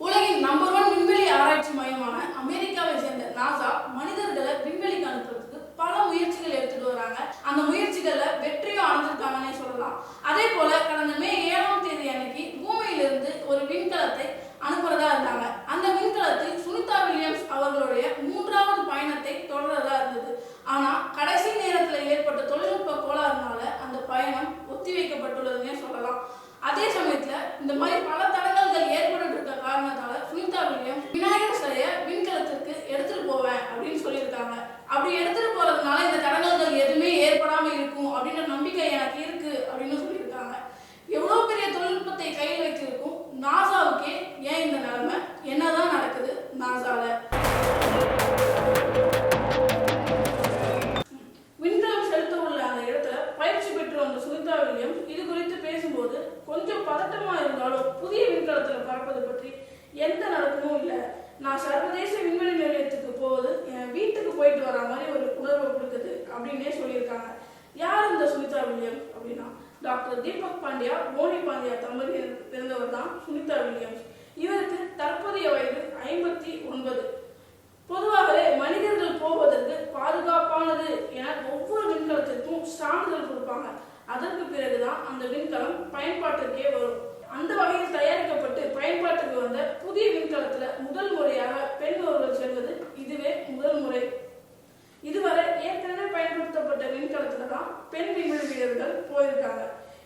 உலகின் number one விண்வெளி ஆராய்ச்சி மையமான அமெரிக்காவை சேர்ந்த நாசா கொஞ்சம் பதட்டமா இருந்தாலும் புதிய விண்கலத்துல பறப்பது பற்றி எந்த நடக்கமும் இல்லை. நான் சர்வதேச விண்வெளி நிலையத்துக்கு போவது என் வீட்டுக்கு போயிட்டு வர மாதிரி ஒரு உணர்வை கொடுக்குது அப்படின்னே சொல்லியிருக்காங்க. யார் இந்த சுனிதா வில்லியம் அப்படின்னா? டாக்டர் தீபக் பாண்டியா மோனி பாண்டியா தம்பதியருக்கு பிறந்தவர் தான் சுனிதா வில்லியம்ஸ். இவருக்கு தற்போதைய வயது ஐம்பத்தி ஒன்பது. பொதுவாகவே மனிதர்கள் போவதற்கு பாதுகாப்பானது என ஒவ்வொரு அதற்கு பிறகுதான் அந்த விண்கலம் பயன்பாட்டிற்கே வரும். அந்த வகையில் தயாரிக்கப்பட்டு பயன்பாட்டுக்கு வந்த புதிய விண்கலத்துல முதல் முறையாக பெண் ஒருவர் செல்வது இதுவே முதல் முறை. இதுவரை ஏற்கனவே பயன்படுத்தப்பட்ட விண்கலத்துல தான் பெண் விண்வெளி வீரர்கள் போயிருக்காங்க.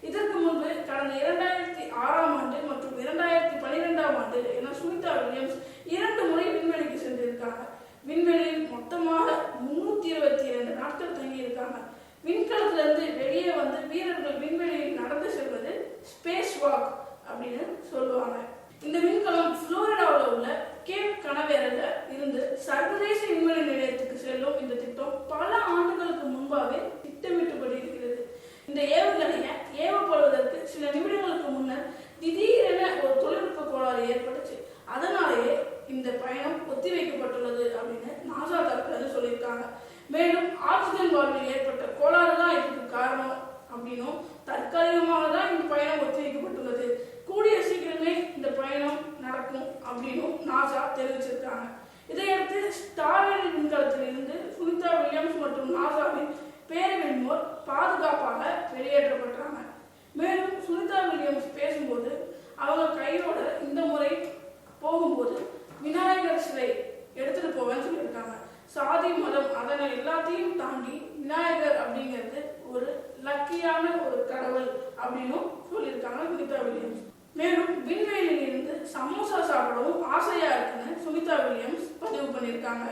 இதற்கு முன்பு கடந்த இரண்டாயிரத்தி ஆறாம் ஆண்டு மற்றும் இரண்டாயிரத்தி பன்னிரெண்டாம் ஆண்டு என சுனிதா வில்லியம்ஸ் இரண்டு முறை விண்வெளிக்கு சென்றிருக்காங்க. விண்வெளியில் மொத்தமாக முன்னூத்தி இருபத்தி இரண்டு நாட்கள் தங்கியிருக்காங்க விண்கலத்துல இருந்து வெளியே வந்து வீரர்கள் விண்வெளியில் நடந்து செல்வது ஸ்பேஸ் வாக் அப்படின்னு சொல்லுவாங்க. இந்த விண்கலம் புளோரிடாவில் உள்ள கேப் கனவேரல இருந்து சர்வதேச விண்வெளி நிலையத்துக்கு செல்லும் இந்த திட்டம் பல ஆண்டுகளுக்கு முன்பாகவே திட்டமிட்டபடி இருக்கிறது. இந்த ஏவுகணையை ஏவப்படுவதற்கு சில நிமிடங்களுக்கு முன்னர் திடீரென ஒரு தொழில்நுட்ப கோளாறு ஏற்பட்டுச்சு. அதனாலேயே இந்த பயணம் ஒத்திவைக்கப்பட்டுள்ளது அப்படின்னு நாசா தரப்புல சொல்லியிருக்காங்க. மேலும் ஆக்சிஜன் வாழ்வில் ஏற்பட்ட கோளாறு தான் இதுக்கு காரணம் அப்படின்னும் தற்காலிகமாக தான் இந்த பயணம் ஒத்தி கூடிய சீக்கிரமே இந்த பயணம் நடக்கும் அப்படின்னும் நாசா தெரிவிச்சிருக்காங்க இதையடுத்து ஸ்டார்லின் விண்கலத்தில் இருந்து சுனிதா வில்லியம்ஸ் மற்றும் நாசாவின் பேரவின்மோர் பாதுகாப்பாக வெளியேற்றப்பட்டாங்க. மேலும் சுனிதா வில்லியம்ஸ் பேசும்போது அவங்க கையோட இந்த முறை போகும்போது விநாயகர் சிலை எடுத்துட்டு போவேன்னு சொல்லியிருக்காங்க. சாதி மதம் அதனை எல்லாத்தையும் தாண்டி விநாயகர் அப்படிங்கிறது ஒரு லக்கியான ஒரு கடவுள் அப்படின்னும் சொல்லியிருக்காங்க சுனிதா வில்லியம்ஸ். மேலும் விண்வெளியிலிருந்து சமோசா சாப்பிடவும் ஆசையா இருக்குன்னு சுனிதா வில்லியம்ஸ் பதிவு பண்ணியிருக்காங்க.